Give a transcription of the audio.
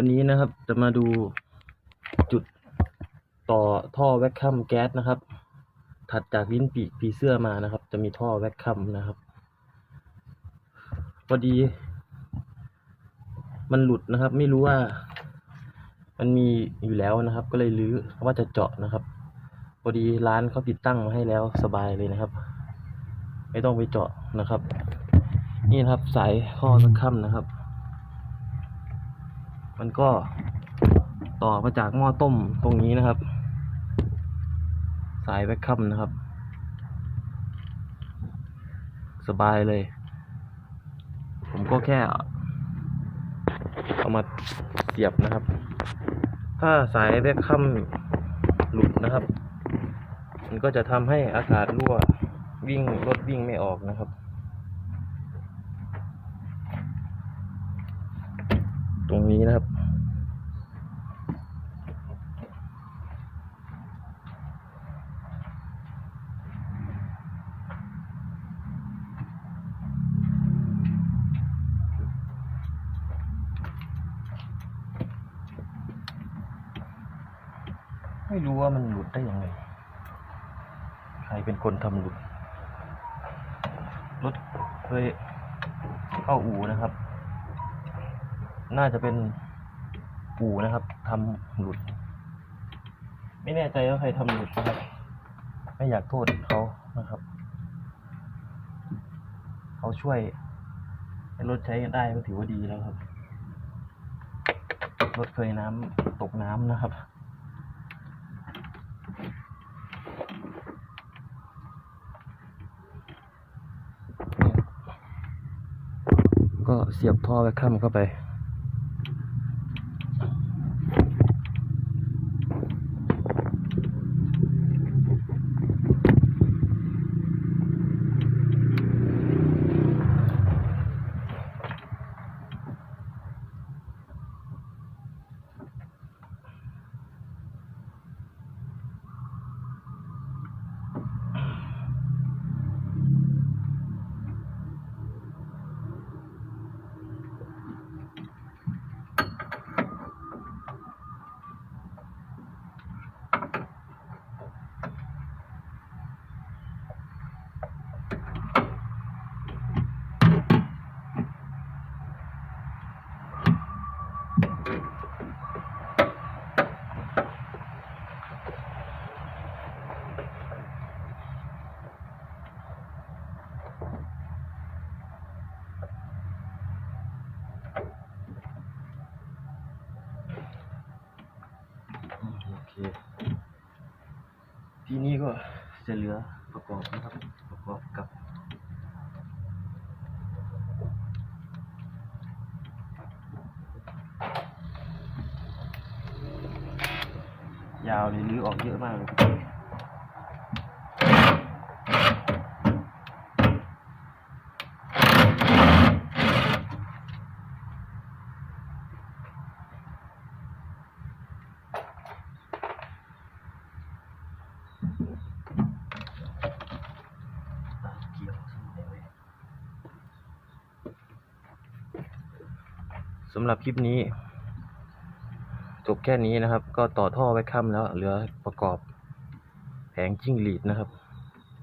วันนี้นะครับจะมาดูจุดต่อท่อแวคคัมแก๊สนะครับ ถัดจากลิ้นปีกผีเสื้อมานะครับ จะมีท่อแวคคัมนะครับพอดี มันหลุดนะครับ ไม่รู้ว่า มันมีอยู่แล้วนะครับ ก็เลยรื้อว่าจะเจาะนะครับ พอดีร้านเขาติดตั้งมาให้แล้วสบายเลยนะครับ ไม่ต้องไปเจาะนะครับ นี่นะครับสายข้อสักค่ำนะครับ มันก็ต่อมาจากหม้อต้มตรงนี้นะครับ สายแวคคัมนะครับ สบายเลย ผมก็แค่เอามาเสียบนะครับ ถ้าสายแวคคัมหลุดนะครับ มันก็จะทำให้อากาศรั่ววิ่งรถวิ่งไม่ออกนะครับ ตรงนี้นะครับ ไม่รู้ว่ามันหลุดได้ยังไง ใครเป็นคนทำหลุด รถเคยเข้าอู่นะครับ น่าจะเป็นอู่นะครับทำหลุด ไม่แน่ใจว่าใครทำหลุดนะครับ ไม่อยากโทษเขานะครับเขาช่วยรถใช้กันได้ก็ถือว่าดีแล้วครับ รถเคยน้ำตกน้ำนะครับ ก็เสียบท่อแวคคัมเข้าไป ทีนี้ก็จะเหลือประกอบนะครับ ประกอบกับยาวเลยรื้อออกเยอะมากเลยำหรับคลิปนี้ จบแค่นี้นะครับ ก็ต่อท่อไว้ค่ำแล้ว เหลือประกอบแผงจิ้งหรีดนะครับ